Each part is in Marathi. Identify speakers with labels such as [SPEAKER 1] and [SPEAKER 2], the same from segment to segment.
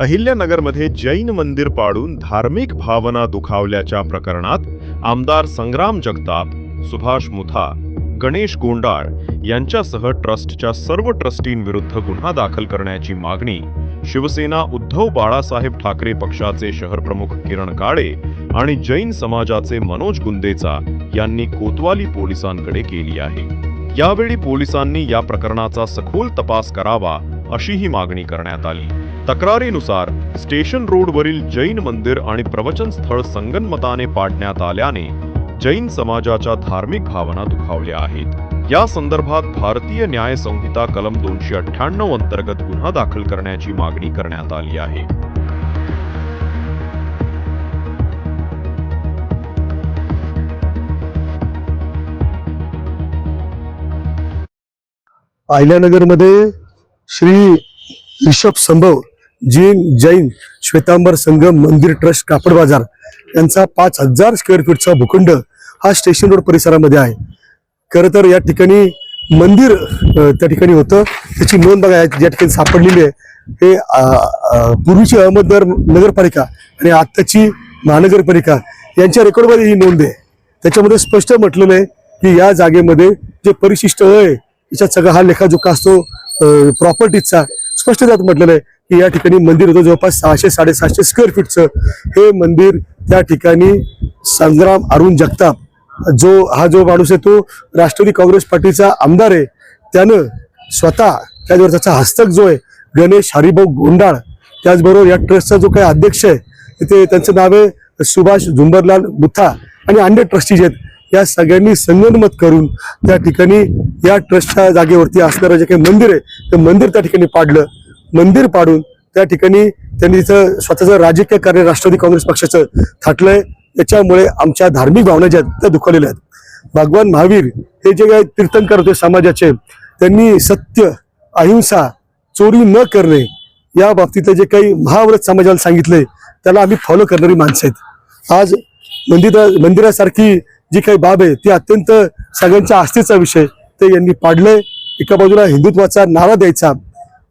[SPEAKER 1] अहिल्यानगरमध्ये जैन मंदिर पाडून धार्मिक भावना दुखावल्याच्या प्रकरणात आमदार संग्राम जगताप सुभाष मुथा गणेश गोंडाळ यांच्यासह ट्रस्टच्या सर्व ट्रस्टींविरुद्ध गुन्हा दाखल करण्याची मागणी शिवसेना उद्धव बाळासाहेब ठाकरे पक्षाचे शहरप्रमुख किरण काळे आणि जैन समाजाचे मनोज गुंदेचा यांनी कोतवाली पोलिसांकडे केली आहे. यावेळी पोलिसांनी या प्रकरणाचा सखोल तपास करावा अशीही मागणी करण्यात आली. तक्रारीनुसार स्टेशन रोडवरील जैन मंदिर आणि प्रवचन स्थळ संगनमताने पाडण्यात आल्याने जैन समाजाच्या धार्मिक भावना दुखावल्या आहेत. या संदर्भात भारतीय न्याय संहिता कलम दोनशे अठ्ठ्याण्णव अंतर्गत गुन्हा दाखल करण्याची मागणी करण्यात आली आहे.
[SPEAKER 2] अहिल्यानगरमध्ये श्री रिषभ संभव जैन जैन श्वेतांबर संगम मंदिर ट्रस्ट कापड बाजार यांचा पाच हजार स्क्वेअर फीटचा भूखंड हा स्टेशन रोड परिसरामध्ये आहे. खरं तर या ठिकाणी मंदिर त्या ठिकाणी होतं. त्याची नोंद बघा या ठिकाणी सापडलेली आहे. हे पूर्वीची अहमदनगर नगरपालिका आणि आत्ताची महानगरपालिका यांच्या रेकॉर्डमध्ये ही नोंद आहे. त्याच्यामध्ये स्पष्ट म्हटलेलं आहे की या जागेमध्ये जे परिशिष्ट आहे याच्यात सगळा हा लेखाजोखा असतो प्रॉपर्टीजचा स्पष्ट त्यात म्हटलेलं आहे की या ठिकाणी मंदिर होतं. जवळपास सहाशे साडेसहाशे स्क्वेअर फीटचं हे मंदिर त्या ठिकाणी संग्राम अरुण जगताप जो हा जो माणूस आहे तो राष्ट्रवादी काँग्रेस पार्टीचा आमदार आहे. त्यानं स्वतः त्याच्यावर त्याचा हस्तक जो आहे गणेश हरिभाऊ गोंडाळ त्याचबरोबर या ट्रस्टचा जो काही अध्यक्ष आहे तिथे त्यांचं नाव आहे सुभाष झुंबरलाल बुथा आणि अन्य ट्रस्टी जे आहेत या सगळ्यांनी संगनमत करून त्या ठिकाणी या ट्रस्टच्या जागेवरती असणारं जे काही मंदिर आहे ते मंदिर त्या ठिकाणी पाडलं. मंदिर पाडून त्या ठिकाणी त्यांनी तिथं स्वतःचं राजकीय कार्य राष्ट्रवादी काँग्रेस पक्षाचं थाटलंय. त्याच्यामुळे आमच्या धार्मिक भावना ज्या आहेत त्या दुखावलेल्या आहेत. भगवान महावीर हे जे काही तीर्थंकर होते समाजाचे त्यांनी सत्य अहिंसा चोरी न करणे या बाबतीतलं जे काही महाव्रत समाजाला सांगितलंय त्याला आम्ही फॉलो करणारी माणसं आहेत. आज मंदिरा मंदिरासारखी जी काही बाब आहे ती अत्यंत सगळ्यांच्या आस्थेचा विषय ते यांनी पाडलंय. एका बाजूला हिंदुत्वाचा नारा द्यायचा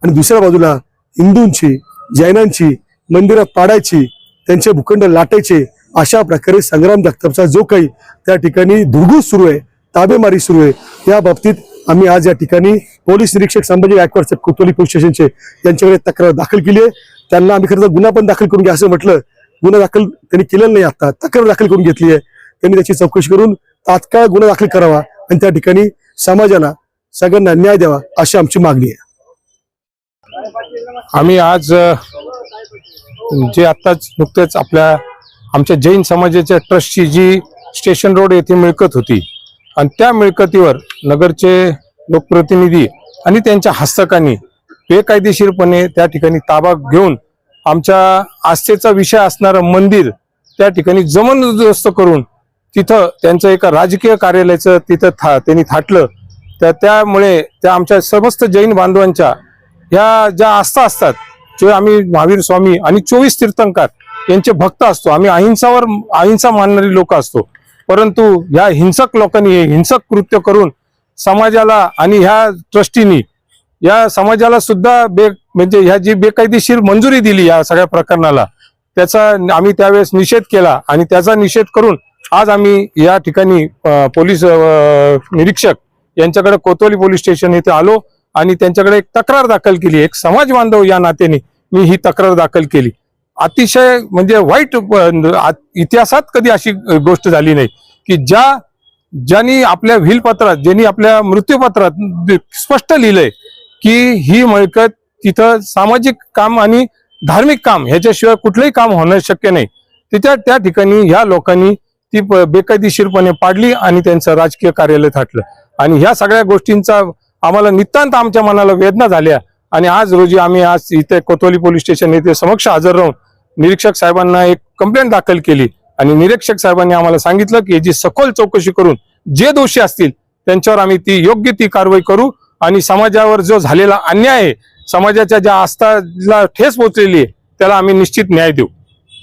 [SPEAKER 2] आणि दुसऱ्या बाजूला हिंदूंची जैनांची मंदिरं पाडायची त्यांचे भूखंड लाटायचे अशा प्रकारे संग्राम जगतापचा जो काही त्या ठिकाणी धुडगूस सुरू आहे ताबेमारी सुरू आहे या बाबतीत आम्ही आज या ठिकाणी पोलीस निरीक्षक संभाजी गायकवाड साहेब कोतवाली पोलीस स्टेशनचे यांच्याकडे तक्रार दाखल केली आहे. त्यांना आम्ही खरं तर गुन्हा पण दाखल करून घ्या असं म्हटलं. गुन्हा दाखल त्यांनी केलेला नाही आता. तक्रार दाखल करून घेतली आहे. त्यांनी त्याची चौकशी करून तात्काळ गुन्हा दाखल करावा आणि त्या ठिकाणी समाजाला सगळ्यांना न्याय द्यावा अशी आमची मागणी आहे.
[SPEAKER 3] आम्ही आज जे आत्ताच नुकतेच आपल्या आमच्या जैन समाजाच्या ट्रस्टची जी स्टेशन रोड येथे मिळकत होती आणि त्या मिळकतीवर नगरचे लोकप्रतिनिधी आणि त्यांच्या हस्तकांनी बेकायदेशीरपणे त्या ठिकाणी ताबा घेऊन आमच्या आस्थेचा विषय असणारं मंदिर त्या ठिकाणी जबरदस्त करून तिथं त्यांचं एका राजकीय कार्यालयाचं तिथं था त्यांनी थाटलं. तर त्यामुळे त्या आमच्या समस्त जैन बांधवांच्या ह्या ज्या आस्था असतात जे आम्ही महावीर स्वामी आणि चोवीस तीर्थंकर यांचे भक्त असतो. आम्ही अहिंसावर अहिंसा मानणारी लोक असतो. परंतु ह्या हिंसक लोकांनी हे हिंसक कृत्य करून समाजाला आणि ह्या ट्रस्टीनी या समाजाला सुद्धा बे म्हणजे ह्या जी बेकायदेशीर मंजुरी दिली या सगळ्या प्रकरणाला त्याचा आम्ही त्यावेळेस निषेध केला आणि त्याचा निषेध करून आज आम्ही या ठिकाणी पोलीस निरीक्षक यांच्याकडे कोतवाली पोलीस स्टेशन येथे आलो. आणि त्यांच्याकडे एक तक्रार दाखल केली. एक समाज बांधव या नात्याने मी ही तक्रार दाखल केली. अतिशय म्हणजे वाईट आ- इतिहासात कधी अशी गोष्ट झाली नाही की ज्या ज्यांनी आपल्या व्हीलपत्रात ज्यांनी आपल्या मृत्यूपत्रात स्पष्ट लिहिलंय की ही मिळकत तिथं सामाजिक काम आणि धार्मिक काम ह्याच्याशिवाय कुठलंही काम होणं शक्य नाही. तिथे त्या ठिकाणी ह्या लोकांनी ती बेकायदेशीरपणे पाडली आणि त्यांचं राजकीय कार्यालय थाटलं. आणि ह्या सगळ्या गोष्टींचा आम्हाला नितांत आमच्या मनाला वेदना झाल्या. आणि आज रोजी आम्ही आज इथे कोतवाली पोलीस स्टेशन येथे समक्ष हजर राहून निरीक्षक साहेबांना एक कंप्लेंट दाखल केली. आणि निरीक्षक साहेबांनी आम्हाला सांगितलं की याची सखोल चौकशी करून जे दोषी असतील त्यांच्यावर आम्ही ती योग्य ती कारवाई करू. आणि समाजावर जो झालेला अन्याय आहे समाजाच्या ज्या आस्थाला ठेस पोचलेली आहे त्याला आम्ही निश्चित न्याय देऊ.